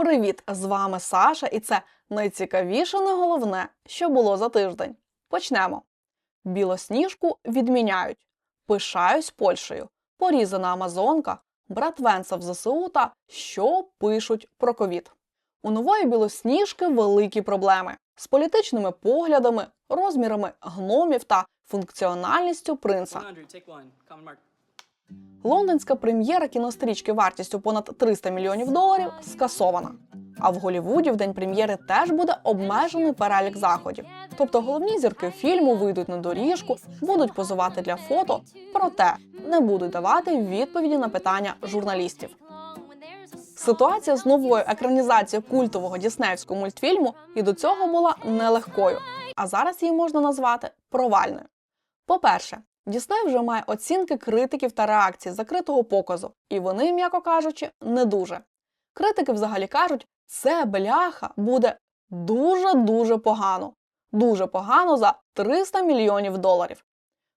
Привіт! З вами Саша, і це найцікавіше не головне, що було за тиждень. Почнемо. Білосніжку відміняють. Пишаюсь Польщею. Порізана Амазонка, брат Венса в ЗСУ та що пишуть про ковід. У нової білосніжки великі проблеми з політичними поглядами, розмірами гномів та функціональністю принца. Лондонська прем'єра кінострічки вартістю понад 300 мільйонів доларів скасована. А в Голлівуді в день прем'єри теж буде обмежений перелік заходів. Тобто головні зірки фільму вийдуть на доріжку, будуть позувати для фото, проте не будуть давати відповіді на питання журналістів. Ситуація з новою екранізацією культового діснеївського мультфільму і до цього була нелегкою, а зараз її можна назвати провальною. По-перше, Дісней вже має оцінки критиків та реакції закритого показу, і вони, м'яко кажучи, не дуже. Критики взагалі кажуть, це бляха буде дуже-дуже погано. Дуже погано за 300 мільйонів доларів.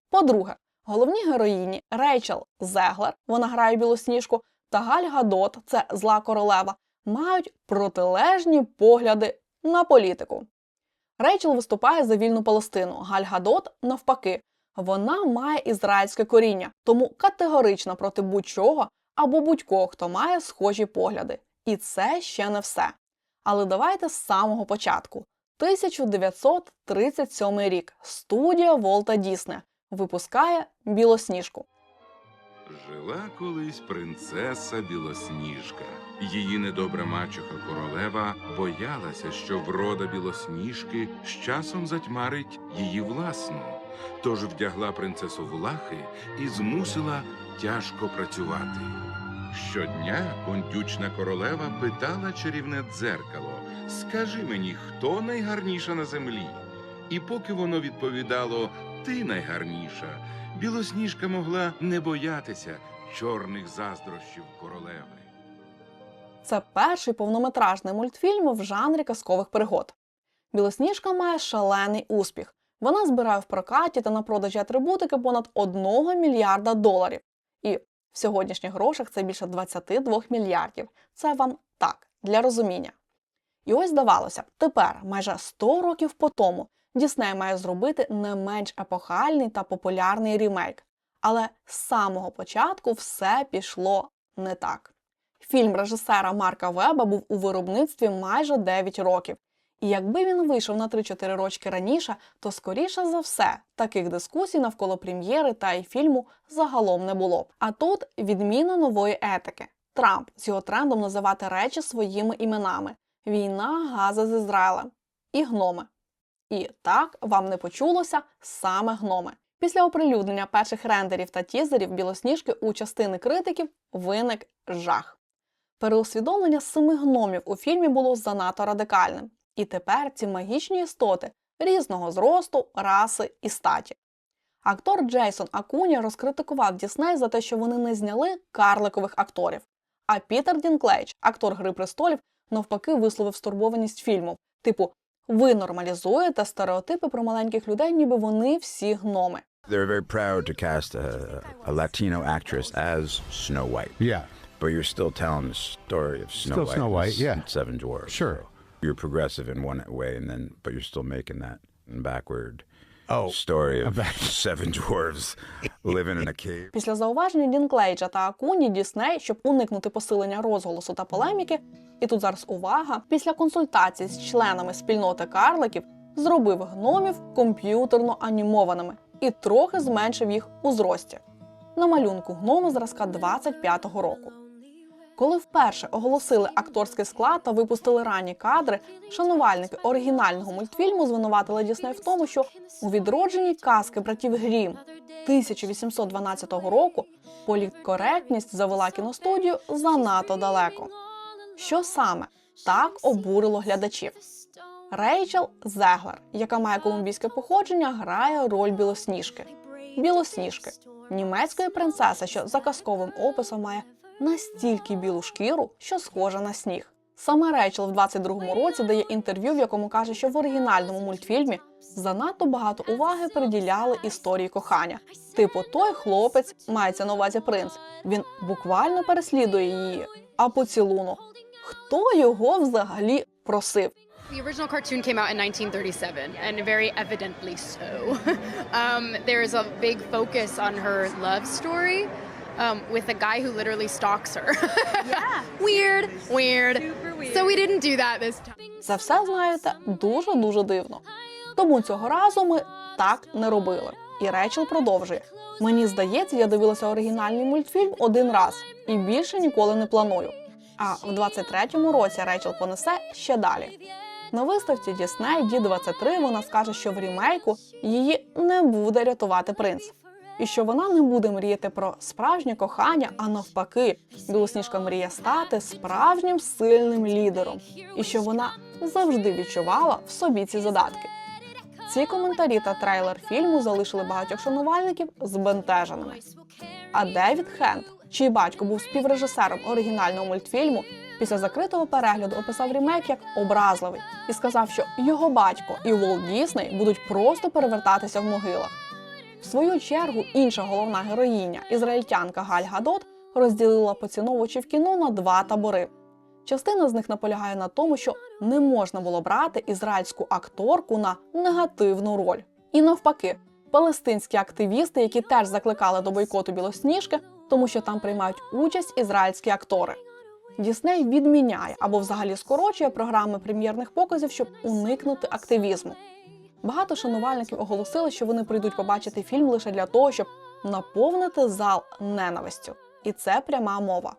По-друге, головні героїні Рейчел Зеглер, вона грає білосніжку, та Галь Гадот, це зла королева, мають протилежні погляди на політику. Рейчел виступає за вільну Палестину, Галь Гадот навпаки. Вона має ізраїльське коріння, тому категорично проти будь-чого або будь-кого, хто має схожі погляди. І це ще не все. Але давайте з самого початку. 1937 рік. Студія Волта Дісне випускає білосніжку. Жила колись принцеса Білосніжка. Її недобра мачуха королева боялася, що врода білосніжки з часом затьмарить її власну. Тож вдягла принцесу в лахи і змусила тяжко працювати. Щодня бундючна королева питала чарівне дзеркало: Скажи мені, хто найгарніша на землі? І поки воно відповідало Ти найгарніша, білосніжка могла не боятися чорних заздрощів королеви. Це перший повнометражний мультфільм в жанрі казкових пригод. Білосніжка має шалений успіх. Вона збирає в прокаті та на продажі атрибутики понад 1 мільярда доларів. І в сьогоднішніх грошах це більше 22 мільярдів. Це вам так, для розуміння. І ось здавалося тепер, майже 100 років по тому, Дісней має зробити не менш епохальний та популярний рімейк. Але з самого початку все пішло не так. Фільм режисера Марка Веба був у виробництві майже 9 років. І якби він вийшов на 3-4 рочки раніше, то скоріше за все таких дискусій навколо прем'єри та й фільму загалом не було б. А тут відміна нової етики. Трамп з його трендом називати речі своїми іменами: війна, гази з Ізраїлем і гноми. І так вам не почулося саме гноми. Після оприлюднення перших рендерів та тізерів білосніжки у частини критиків виник жах. Переусвідомлення семи гномів у фільмі було занадто радикальним. І тепер ці магічні істоти різного зросту, раси і статі. Актор Джейсон Акуні розкритикував Дісней за те, що вони не зняли карликових акторів. А Пітер Дінклейдж, актор Гри престолів, навпаки, висловив стурбованість фільму. Типу, ви нормалізуєте стереотипи про маленьких людей, ніби вони всі гноми. They're very proud to cast a, a Latino actress as Snow White, Yeah, but you're still telling the story of Snow Still White. Snow and White, s- yeah. and Seven Dwarfs. Sure. So you're progressive in one way, and then but you're still making that backward Oh, story of seven dwarves living in a cave. Після зауваження Дінклейджа та Акуні Дісней, щоб уникнути посилення розголосу та полеміки, і тут зараз увага, після консультацій з членами спільноти карликів зробив гномів комп'ютерно анімованими і трохи зменшив їх у зрості. На малюнку гноми зразка 25-го року. Коли вперше оголосили акторський склад та випустили ранні кадри, шанувальники оригінального мультфільму звинуватили Дісней в тому, що у відродженні казки братів Грім 1812 року політкоректність завела кіностудію занадто далеко. Що саме так обурило глядачів? Рейчел Зеглер, яка має колумбійське походження, грає роль білосніжки. Білосніжки німецької принцеси, що за казковим описом має настільки білу шкіру, що схожа на сніг. Саме Рейчел в 22-му році дає інтерв'ю, в якому каже, що в оригінальному мультфільмі занадто багато уваги приділяли історії кохання. Типу, той хлопець мається на увазі принц. Він буквально переслідує її, а поцілунок. хто його взагалі просив. The original cartoon came out in 1937, and very evidently so. um, there is a big focus on her love story um, with a guy who literally stalks her. yeah. Weird, weird. So we didn't do that this time. Це все, знаєте, дуже-дуже дивно. Тому цього разу ми так не робили. І Рейчел продовжує. Мені здається, я дивилася оригінальний мультфільм один раз і більше ніколи не планую. А в 23-му році Рейчел понесе ще далі. На виставці Дісней Ді 23 вона скаже, що в рімейку її не буде рятувати принц. І що вона не буде мріяти про справжнє кохання, а навпаки, білосніжка мріє стати справжнім сильним лідером, і що вона завжди відчувала в собі ці задатки. Ці коментарі та трейлер фільму залишили багатьох шанувальників збентеженими. А Девід Хенд, чий батько був співрежисером оригінального мультфільму, після закритого перегляду описав ремейк як образливий і сказав, що його батько і Уолт Дісней будуть просто перевертатися в могилах. В свою чергу інша головна героїня, ізраїльтянка Галь Гадот, розділила поціновувачів кіно на два табори. Частина з них наполягає на тому, що не можна було брати ізраїльську акторку на негативну роль. І навпаки, палестинські активісти, які теж закликали до бойкоту білосніжки, тому що там приймають участь ізраїльські актори. Дісней відміняє або взагалі скорочує програми прем'єрних показів, щоб уникнути активізму. Багато шанувальників оголосили, що вони прийдуть побачити фільм лише для того, щоб наповнити зал ненавистю. І це пряма мова.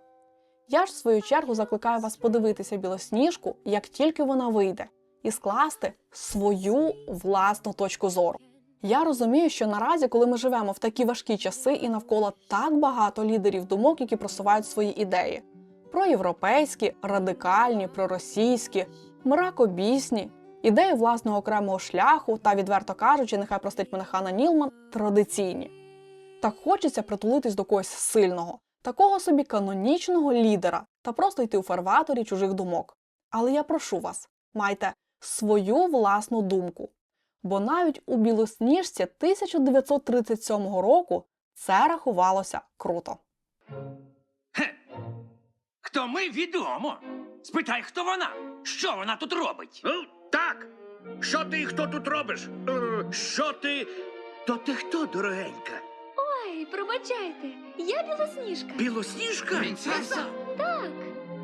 Я ж в свою чергу закликаю вас подивитися білосніжку, як тільки вона вийде, і скласти свою власну точку зору. Я розумію, що наразі, коли ми живемо в такі важкі часи, і навколо так багато лідерів думок, які просувають свої ідеї: проєвропейські, радикальні, проросійські, мракобісні, ідеї власного окремого шляху та, відверто кажучи, нехай простить мене Хана Нілман, традиційні. Так хочеться притулитись до когось сильного, такого собі канонічного лідера та просто йти у фарваторі чужих думок. Але я прошу вас, майте свою власну думку. Бо навіть у білосніжці 1937 року це рахувалося круто. Хто ми відомо. Спитай, хто вона? Що вона тут робить? Так. Що ти і хто тут робиш? Е, що ти. То ти хто, дорогенька? Ой, пробачайте, я білосніжка. Білосніжка? Принцеса? Так,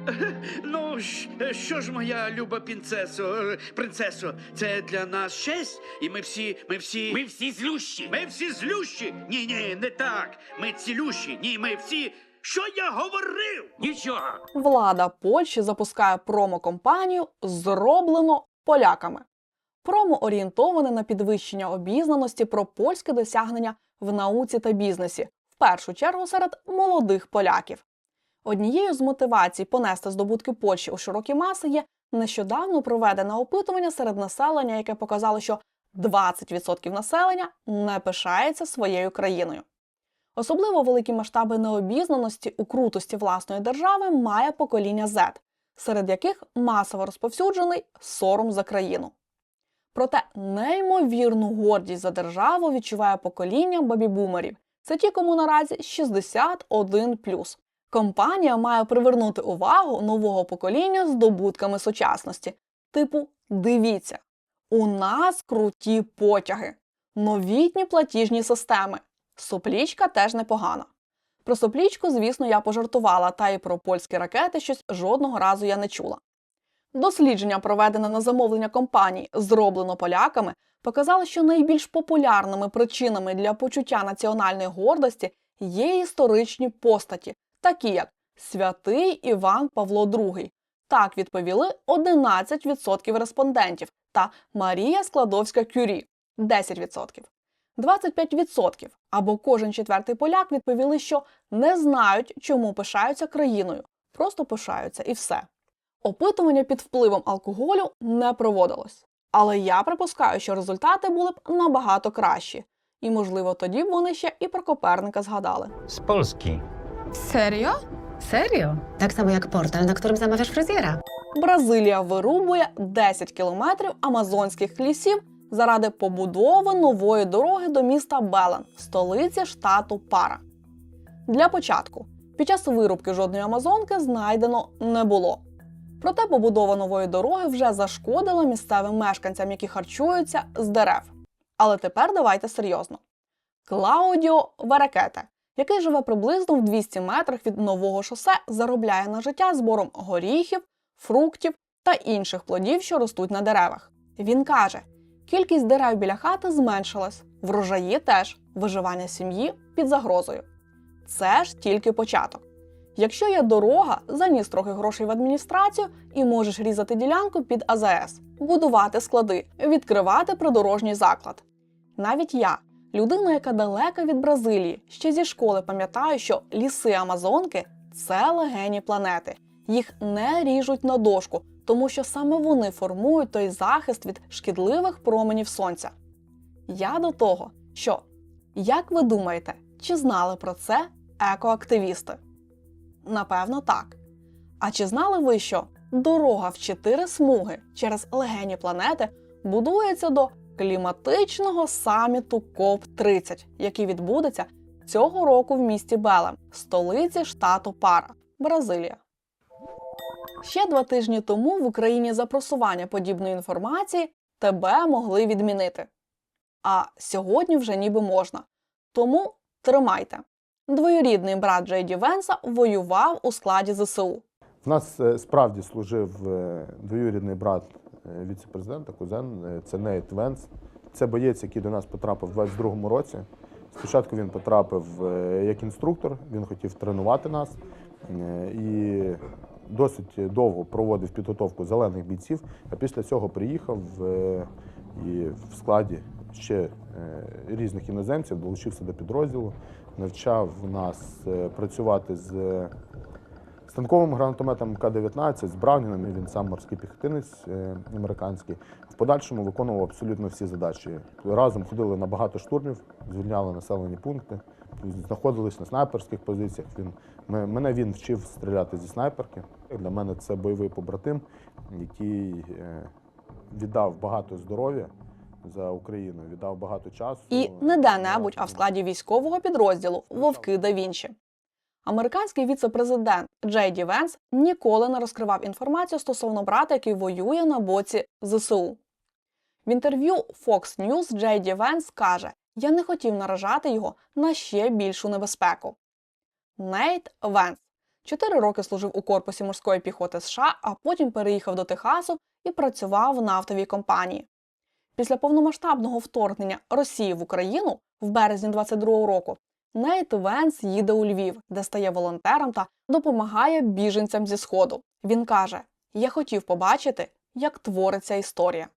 Ну, щ- що ж, моя люба принцесо, е, принцесо, це для нас честь, і ми всі, ми всі. Ми всі злющі. Ми всі злющі. Ні, ні, не так. Ми цілющі. Ні, ми всі. Що я говорив? Нічого. Влада Польщі запускає промо-компанію Зроблено поляками. Промо орієнтоване на підвищення обізнаності про польське досягнення в науці та бізнесі, в першу чергу серед молодих поляків. Однією з мотивацій понести здобутки Польщі у широкі маси є нещодавно проведене опитування серед населення, яке показало, що 20% населення не пишається своєю країною. Особливо великі масштаби необізнаності у крутості власної держави має покоління Z, серед яких масово розповсюджений сором за країну. Проте неймовірну гордість за державу відчуває покоління бабібумерів. Це ті, кому наразі 61 Компанія має привернути увагу нового покоління здобутками сучасності. Типу, дивіться, у нас круті потяги, новітні платіжні системи. Соплічка теж непогана. Про соплічку, звісно, я пожартувала, та й про польські ракети щось жодного разу я не чула. Дослідження, проведене на замовлення компаній, зроблено поляками, показало, що найбільш популярними причинами для почуття національної гордості є історичні постаті, такі як святий Іван Павло II. Так відповіли 11% респондентів та Марія Складовська Кюрі 10%. 25% або кожен четвертий поляк відповіли, що не знають, чому пишаються країною, просто пишаються і все. Опитування під впливом алкоголю не проводилось. Але я припускаю, що результати були б набагато кращі. І, можливо, тоді б вони ще і про Коперника згадали. z Polski. Serio? Serio? Tak samo jak portal, na którym zamawiasz fryzjera. Бразилія вирубує 10 кілометрів амазонських лісів заради побудови нової дороги до міста Белен, столиці штату Пара. Для початку, під час вирубки жодної амазонки знайдено не було. Проте побудова нової дороги вже зашкодила місцевим мешканцям, які харчуються з дерев. Але тепер давайте серйозно. Клаудіо Верекете, який живе приблизно в 200 метрах від нового шосе, заробляє на життя збором горіхів, фруктів та інших плодів, що ростуть на деревах. Він каже: кількість дерев біля хати зменшилась, врожаї теж, виживання сім'ї під загрозою. Це ж тільки початок. Якщо є дорога, заніс трохи грошей в адміністрацію і можеш різати ділянку під АЗС, будувати склади, відкривати придорожній заклад. Навіть я, людина, яка далека від Бразилії, ще зі школи пам'ятаю, що ліси Амазонки це легені планети. Їх не ріжуть на дошку, тому що саме вони формують той захист від шкідливих променів сонця. Я до того, що, як ви думаєте, чи знали про це екоактивісти? Напевно, так. А чи знали ви, що дорога в чотири смуги через легені планети будується до кліматичного саміту КОП 30 який відбудеться цього року в місті Белем, столиці штату Пара, Бразилія. Ще два тижні тому в Україні за просування подібної інформації тебе могли відмінити. А сьогодні вже ніби можна. Тому тримайте. Двоюрідний брат Джейді Венса воював у складі ЗСУ. В нас е, справді служив е, двоюрідний брат е, віце-президента, кузен, це Нейт Венс. Це боєць, який до нас потрапив у 22-му році. Спочатку він потрапив як інструктор, він хотів тренувати нас і досить довго проводив підготовку зелених бійців, а після цього приїхав е, і в складі ще е, різних іноземців, долучився до підрозділу, навчав нас е, працювати з станковим гранатометом К-19 з Браунінами, він сам морський піхотинець американський. В подальшому виконував абсолютно всі задачі. Разом ходили на багато штурмів, звільняли населені пункти, знаходились на снайперських позиціях. Він, мене він вчив стріляти зі снайперки. Для мене це бойовий побратим, який е, віддав багато здоров'я за Україну, віддав багато часу. І не де-небудь, а в складі військового підрозділу Вовки да Вінчі. Американський віце-президент Джей Ді Венс ніколи не розкривав інформацію стосовно брата, який воює на боці ЗСУ. В інтерв'ю Fox News Джей Ді Венс каже: Я не хотів наражати його на ще більшу небезпеку. Нейт Венс чотири роки служив у корпусі морської піхоти США, а потім переїхав до Техасу і працював в нафтовій компанії. Після повномасштабного вторгнення Росії в Україну в березні 22-го року Нейт Венс їде у Львів, де стає волонтером та допомагає біженцям зі сходу. Він каже: Я хотів побачити, як твориться історія.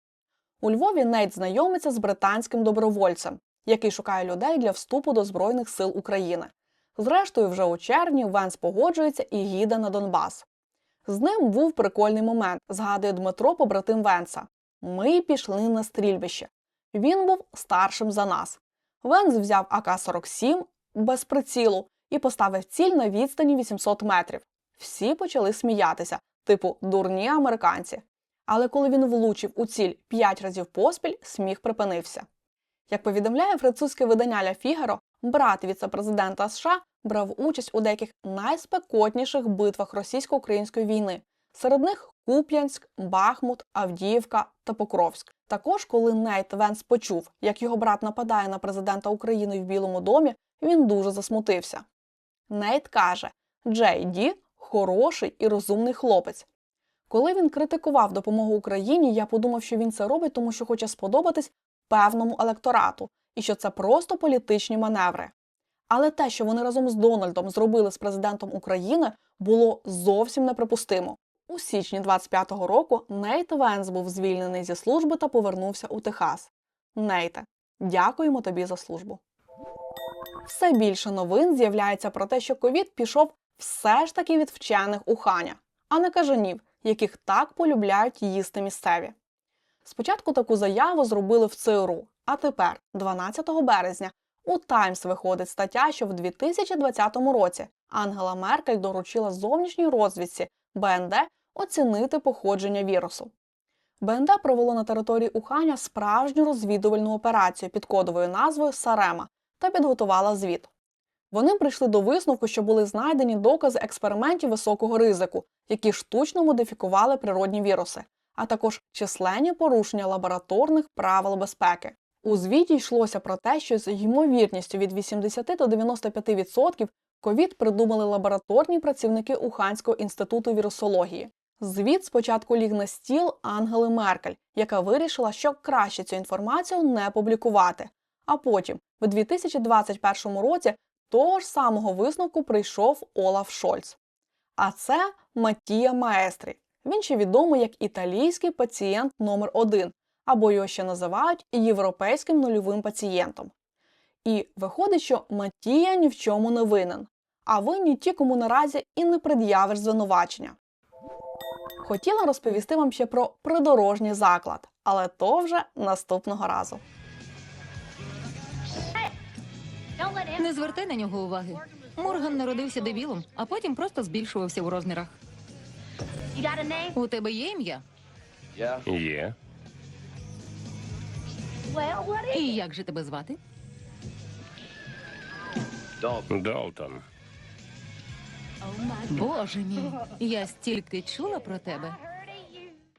У Львові Нейт знайомиться з британським добровольцем, який шукає людей для вступу до Збройних сил України. Зрештою, вже у червні Венс погоджується і їде на Донбас. З ним був прикольний момент, згадує Дмитро, побратим Венса. Ми пішли на стрільбище. Він був старшим за нас. Венс взяв АК-47 без прицілу і поставив ціль на відстані 800 метрів. Всі почали сміятися, типу дурні американці. Але коли він влучив у ціль 5 разів поспіль, сміх припинився. Як повідомляє французьке видання Ля Фігаро, брат віце-президента США брав участь у деяких найспекотніших битвах російсько-української війни. Серед них Куп'янськ, Бахмут, Авдіївка та Покровськ. Також, коли Нейт Венс почув, як його брат нападає на президента України в Білому домі, він дуже засмутився. Нейт каже: Джей Ді хороший і розумний хлопець. Коли він критикував допомогу Україні, я подумав, що він це робить, тому що хоче сподобатись певному електорату, і що це просто політичні маневри. Але те, що вони разом з Дональдом зробили з президентом України, було зовсім неприпустимо. У січні 25-го року Нейт Венс був звільнений зі служби та повернувся у Техас. Нейте, дякуємо тобі за службу. Все більше новин з'являється про те, що ковід пішов все ж таки від вчених Уханя, а не кажанів, яких так полюбляють їсти місцеві. Спочатку таку заяву зробили в ЦРУ, а тепер, 12 березня, у Таймс виходить стаття, що в 2020 році Ангела Меркель доручила зовнішній розвідці БНД оцінити походження вірусу. БНД провело на території Уханя справжню розвідувальну операцію під кодовою назвою Сарема та підготувала звіт. Вони прийшли до висновку, що були знайдені докази експериментів високого ризику, які штучно модифікували природні віруси, а також численні порушення лабораторних правил безпеки. У звіті йшлося про те, що з ймовірністю від 80 до 95% ковід придумали лабораторні працівники Уханського інституту вірусології. Звіт спочатку ліг на стіл Ангели Меркель, яка вирішила, що краще цю інформацію не публікувати. А потім, в 2021 році, того ж самого висновку прийшов Олаф Шольц. А це Матія Маестрі. Він ще відомий як італійський пацієнт номер 1 або його ще називають європейським нульовим пацієнтом. І виходить, що Матія ні в чому не винен, а винні ті, кому наразі і не пред'явиш звинувачення. Хотіла розповісти вам ще про придорожній заклад, але то вже наступного разу. Не звертай на нього уваги. Морган народився дебілом, а потім просто збільшувався у розмірах. У тебе є ім'я? Є. І як же тебе звати? Долтон. Боже мій, я стільки чула про тебе.